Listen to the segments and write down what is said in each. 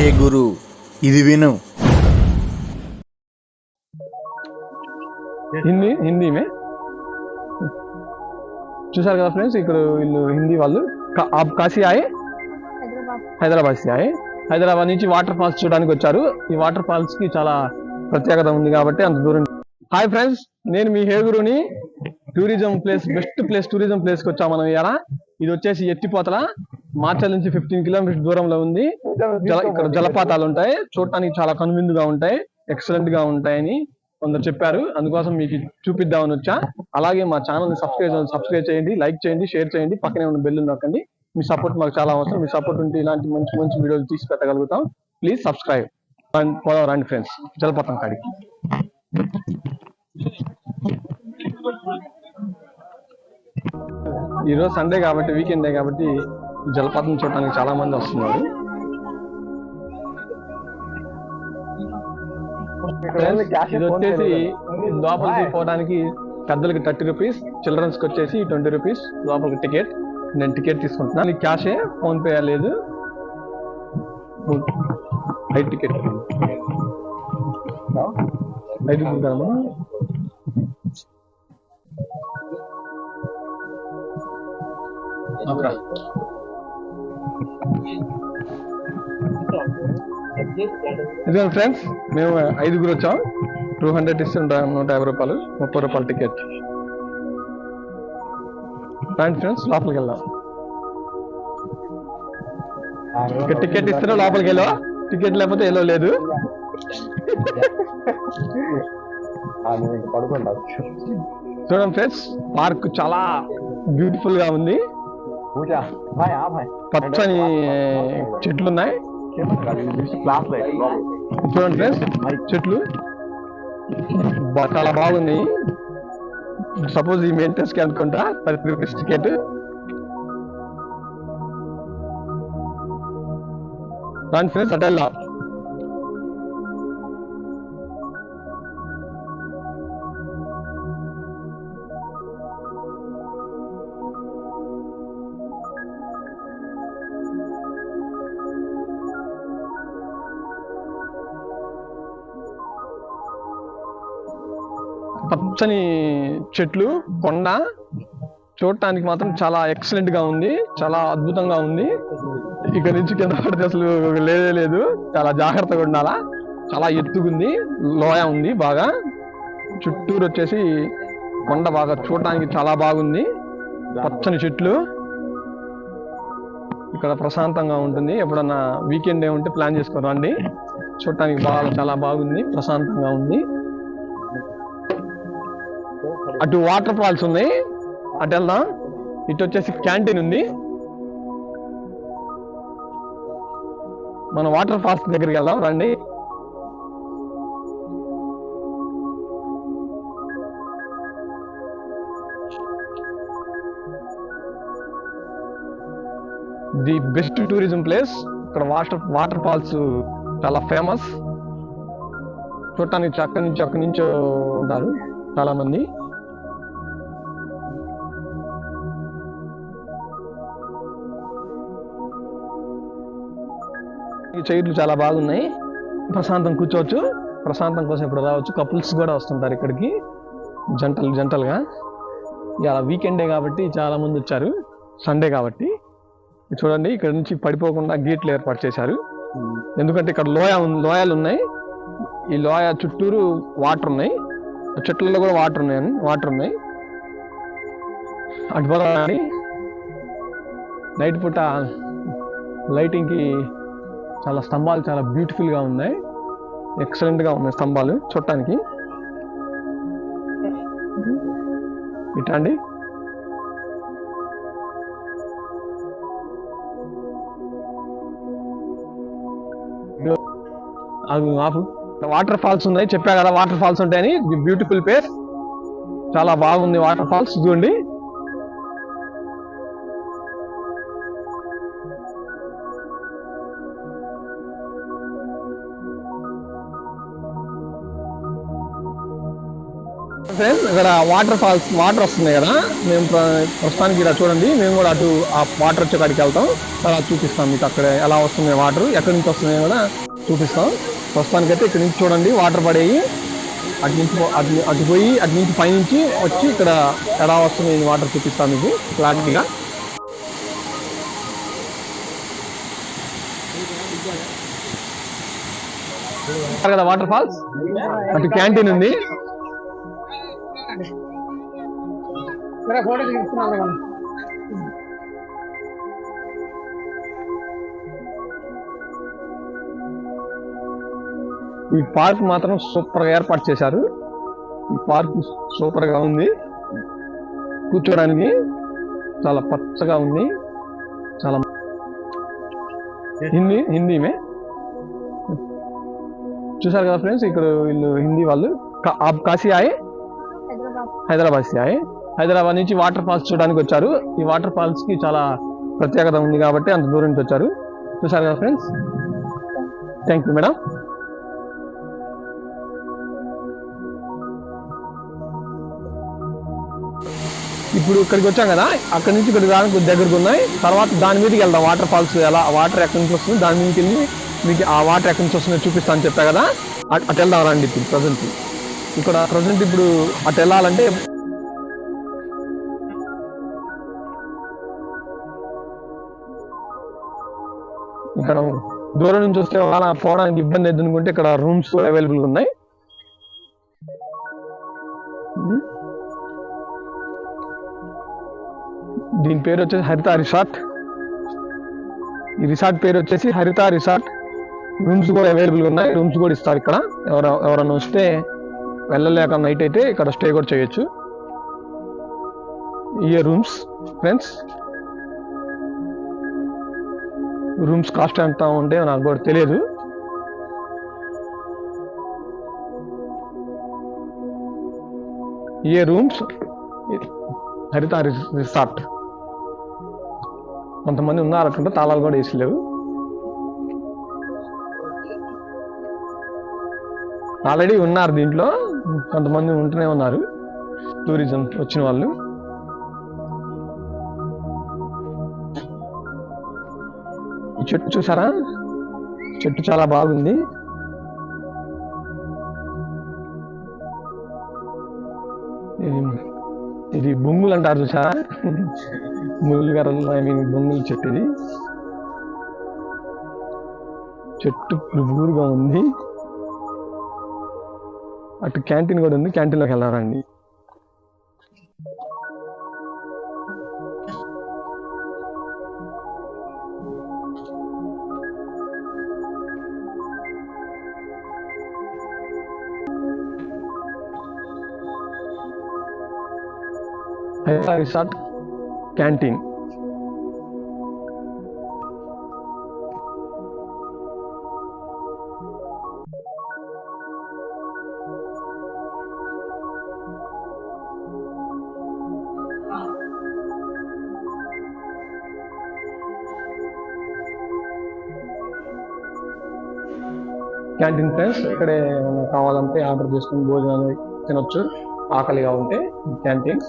హే గురు ఇది విను. హిందీ హిందీమే చూసారు కదా ఫ్రెండ్స్ ఇక్కడ వీళ్ళు హిందీ వాళ్ళు. కాశీ ఆయి? హైదరాబాద్. ఆయి. హైదరాబాద్ నుంచి వాటర్ ఫాల్స్ చూడడానికి వచ్చారు. ఈ వాటర్ ఫాల్స్కి చాలా ప్రత్యేకత ఉంది కాబట్టి అంత దూరం. హాయ్ ఫ్రెండ్స్ నేను మీ హేగురుని tourism place best place tourism ప్లేస్కి వచ్చాం మనం ఇలా ఇది వచ్చేసి ఎత్తిపోతల. మార్చల్ నుంచి ఫిఫ్టీన్ కిలోమీటర్స్ దూరంలో ఉంది. ఇక్కడ జలపాతాలు ఉంటాయి. చూడటానికి చాలా కనువిందుగా ఉంటాయి. ఎక్సలెంట్గా ఉంటాయని కొందరు చెప్పారు. అందుకోసం మీకు చూపిద్దామని వచ్చా. అలాగే మా ఛానల్ని సబ్స్క్రైబ్ సబ్స్క్రైబ్ చేయండి లైక్ చేయండి షేర్ చేయండి. పక్కనే ఉన్న బెల్ నొక్కండి. మీ సపోర్ట్ మాకు చాలా అవసరం. మీ సపోర్ట్ ఉంటే ఇలాంటి మంచి మంచి వీడియోలు తీసి పెట్టగలుగుతాం. ప్లీజ్ సబ్స్క్రైబ్ పోదాం రండి ఫ్రెండ్స్ జలపాతం కాడికి. ఈరోజు సండే కాబట్టి వీకెండ్ డే కాబట్టి జలపాతం చూడటానికి చాలా మంది వస్తున్నారు. ఇది వచ్చేసి లోపలికి పోవడానికి పెద్దలకి థర్టీ రూపీస్ చిల్డ్రన్స్కి వచ్చేసి ట్వంటీ రూపీస్ లోపలికి టికెట్ నేను టికెట్ తీసుకుంటున్నాను క్యాషే ఫోన్ పే లేదు. ఐదు టికెట్ ఐదు. ఇదిగో ఫ్రెండ్స్ మేము ఐదుగురు వచ్చాం. టూ హండ్రెడ్ ఇస్తే నూట యాభై రూపాయలు ముప్పై రూపాయల టికెట్ రండి ఫ్రెండ్స్ లోపలికి వెళ్దాం. టికెట్ ఇస్తే లోపలికి వెళ్ళవా టికెట్ లేకపోతే వెళ్ళో లేదు. చూడండి ఫ్రెండ్స్ పార్క్ చాలా బ్యూటిఫుల్గా ఉంది. పచ్చని చెట్లు ఉన్నాయి చూడండి ఫ్రెండ్స్ చెట్లు. చాలా బాగున్నాయి సపోజ్ ఈ మెయింటెన్స్కి అనుకుంటా టికెట్ రండి ఫ్రెండ్స్ అటు పచ్చని చెట్లు కొండ చూడటానికి మాత్రం చాలా ఎక్సలెంట్గా ఉంది. చాలా అద్భుతంగా ఉంది. ఇక్కడ నుంచి కింద పడితే అసలు లేదే లేదు. చాలా జాగ్రత్తగా ఉండాలా? చాలా ఎత్తుగుంది. లోయ ఉంది బాగా. చుట్టూరు వచ్చేసి కొండ బాగా చూడటానికి చాలా బాగుంది. పచ్చని చెట్లు. ఇక్కడ ప్రశాంతంగా ఉంటుంది. ఎప్పుడన్నా వీకెండ్ ఏ ఉంటే ప్లాన్ చేసుకోరండి చూడటానికి బాగా చాలా బాగుంది. ప్రశాంతంగా ఉంది. అటు వాటర్ ఫాల్స్ ఉన్నాయి అటు వెళ్దాం. ఇటు వచ్చేసి క్యాంటీన్ ఉంది. మన వాటర్ ఫాల్స్ దగ్గరికి వెళ్దాం రండి. The best tourism place. ఇక్కడ వాటర్ వాటర్ ఫాల్స్ చాలా ఫేమస్. చూడటానికి అక్కడి నుంచి అక్కడి నుంచి ఉంటారు చాలా ఈ చైర్లు చాలా బాగున్నాయి. ప్రశాంతం కూర్చోవచ్చు. ప్రశాంతం కోసం ఇప్పుడు రావచ్చు. కపుల్స్ కూడా వస్తుంటారు ఇక్కడికి. జంటలు జంటలుగా. ఇలా వీకెండే కాబట్టి చాలా మంది వచ్చారు. సండే కాబట్టి. చూడండి ఇక్కడ నుంచి పడిపోకుండా గేట్లు ఏర్పాటు చేశారు. ఎందుకంటే ఇక్కడ లోయ లోయాలు ఉన్నాయి. ఈ లోయ చుట్టూరు వాటర్ ఉన్నాయి. చెట్లలో కూడా వాటర్ ఉన్నాయి. వాటర్ ఉన్నాయి. అటు పోదామని నైట్ పూట లైటింగ్కి చాలా స్తంభాలు చాలా బ్యూటిఫుల్గా ఉన్నాయి. ఎక్సలెంట్గా ఉన్నాయి స్తంభాలు చూడటానికి. ఇటా అండి ఆపు. వాటర్ ఫాల్స్ ఉన్నాయి చెప్పా కదా వాటర్ ఫాల్స్ ఉంటాయని. బ్యూటిఫుల్ ప్లేస్ చాలా బాగుంది వాటర్ ఫాల్స్ చూడండి. ఫ్రెండ్స్ ఇక్కడ వాటర్ ఫాల్స్ వాటర్ వస్తున్నాయి కదా. మేము ప్రస్తుతానికి ఇలా చూడండి. మేము కూడా అటు ఆ వాటర్ వచ్చే కాడికి వెళ్తాం. అలా చూపిస్తాం మీకు అక్కడ ఎలా వస్తున్నాయి వాటర్ ఎక్కడి నుంచి వస్తున్నాయి కూడా చూపిస్తాం. ప్రస్తుతానికి అయితే ఇక్కడ నుంచి చూడండి వాటర్ పడేవి అటు నుంచి అటు అటు పోయి అటు నుంచి పైనుంచి వచ్చి ఇక్కడ ఎలా వస్తున్నాయి వాటర్ చూపిస్తాం మీకు క్లారిటీగా. కదా వాటర్ ఫాల్స్ అటు క్యాంటీన్ ఉంది. ఈ పార్క్ మాత్రం సూపర్గా ఏర్పాటు చేశారు. ఈ పార్క్ సూపర్గా ఉంది. కూర్చోడానికి చాలా పచ్చగా ఉంది. చాలా హిందీ హిందీ మే చూసారు కదా ఫ్రెండ్స్ ఇక్కడ వీళ్ళు హిందీ వాళ్ళు కాశీ ఆయే. హైదరాబాద్ స్థాయి హైదరాబాద్ నుంచి వాటర్ ఫాల్స్ చూడడానికి వచ్చారు. ఈ వాటర్ ఫాల్స్కి చాలా ప్రత్యేకత ఉంది కాబట్టి అంత దూరం నుంచి వచ్చారు. చూసారు కదా ఫ్రెండ్స్? థ్యాంక్ యూ మేడం ఇప్పుడు ఇక్కడికి వచ్చాం కదా అక్కడి నుంచి ఇక్కడికి రావడానికి దగ్గరకు ఉన్నాయి. తర్వాత దాని మీదకి వెళ్దాం. వాటర్ ఫాల్స్ ఎలా వాటర్ ఎక్కడి నుంచి వస్తుంది దాని నుంచి వెళ్ళి మీకు ఆ వాటర్ ఎక్కడి నుంచి వస్తుందో చూపిస్తాను చెప్పా కదా. అటు వెళ్దాం రండి ఇప్పుడు ప్రజెంట్ ఇక్కడ ప్రజెంట్ ఇప్పుడు అటు వెళ్ళాలంటే ఇక్కడ దూరం నుంచి వస్తే అలా పోవడానికి ఇబ్బంది అవుతుంది అనుకుంటే ఇక్కడ రూమ్స్ అవైలబుల్ ఉన్నాయి. దీని పేరు వచ్చేసి హరిత రిసార్ట్. ఈ రిసార్ట్ పేరు వచ్చేసి హరిత రిసార్ట్. రూమ్స్ కూడా అవైలబుల్ ఉన్నాయి. రూమ్స్ కూడా ఇస్తారు ఇక్కడ. ఎవరైనా వస్తే వెళ్ళలేక నైట్ అయితే ఇక్కడ స్టే కూడా చేయొచ్చు. ఈ రూమ్స్ ఫ్రెండ్స్ రూమ్స్ కాస్ట్ ఎంత ఉంటే నాకు కూడా తెలియదు. ఏ రూమ్స్ హరిత రిసార్ట్ కొంతమంది ఉన్నారటుంటే తాళాలు కూడా వేసి లేవు. ఆల్రెడీ ఉన్నారు దీంట్లో. కొంతమంది ఉంటూనే ఉన్నారు. టూరిజం వచ్చిన వాళ్ళు. ఈ చెట్టు చూసారా? చెట్టు చాలా బాగుంది. ఇది- బొంగులు అంటారు చూసారా? ముళ్ళు గర్రలు ఐ మీన్ బొంగుల చెట్టు ఇది. చెట్టు పురుగుగా ఉంది. అటు క్యాంటీన్ కూడా ఉంది క్యాంటీన్లోకి వెళ్ళారండి Hyderabad resort canteen canteen friends ఇక్కడే కావాలంటే ఆర్డర్ చేసుకుని భోజనాలు తినొచ్చు. ఆకలిగా ఉంటే క్యాంటీన్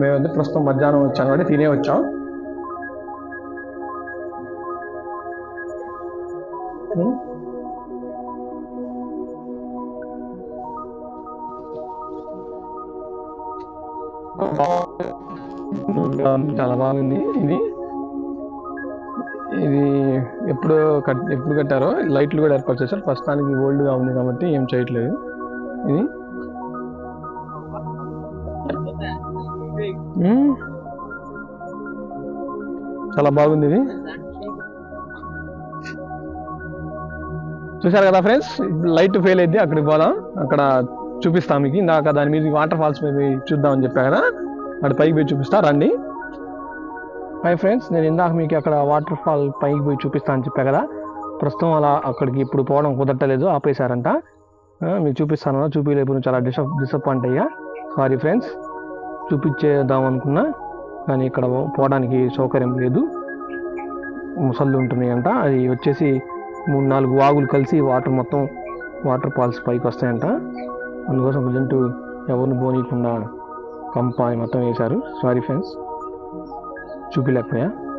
మేమైతే ప్రస్తుతం మధ్యాహ్నం వచ్చాం కాబట్టి తినే వచ్చాం. చాలా బాగుంది. ఇది ఇది ఎప్పుడు కట్ ఎప్పుడు కట్టారో? లైట్లు కూడా ఏర్పాటు చేశారు. ప్రస్తుతానికి ఓల్డ్గా ఉంది కాబట్టి ఏం చేయట్లేదు. ఇది? చాలా బాగుంది ఇది. చూసారు కదా ఫ్రెండ్స్? లైట్ ఫెయిల్ అయింది. అక్కడికి పోదాం. అక్కడ చూపిస్తాం మీకు. ఇందాక దాని మీద వాటర్ ఫాల్స్ మీద చూద్దామని చెప్పా కదా? అక్కడ పైకి పోయి చూపిస్తా. రండి. హాయ్ ఫ్రెండ్స్ నేను ఇందాక మీకు అక్కడ వాటర్ ఫాల్ పైకి పోయి చూపిస్తా అని చెప్పా కదా? ప్రస్తుతం అలా అక్కడికి ఇప్పుడు పోవడం కుదరటలేదు ఆపేశారంట. మీకు చూపిస్తాను చూపించలేపు చాలా డిసప్ డిసప్పాయింట్ అయ్యా. సారీ ఫ్రెండ్స్ చూపించేద్దాం అనుకున్నా కానీ ఇక్కడ పోవడానికి సౌకర్యం లేదు. ముసళ్ళు ఉంటున్నాయంట అది వచ్చేసి మూడు నాలుగు వాగులు కలిసి వాటర్ మొత్తం వాటర్ ఫాల్స్ పైకి వస్తాయంట. అందుకోసం ప్రజెంట్ ఎవరిని పోనీయకుండా కంపాని మొత్తం వేశారు. సారీ ఫ్రెండ్స్ चुपी लग हैं।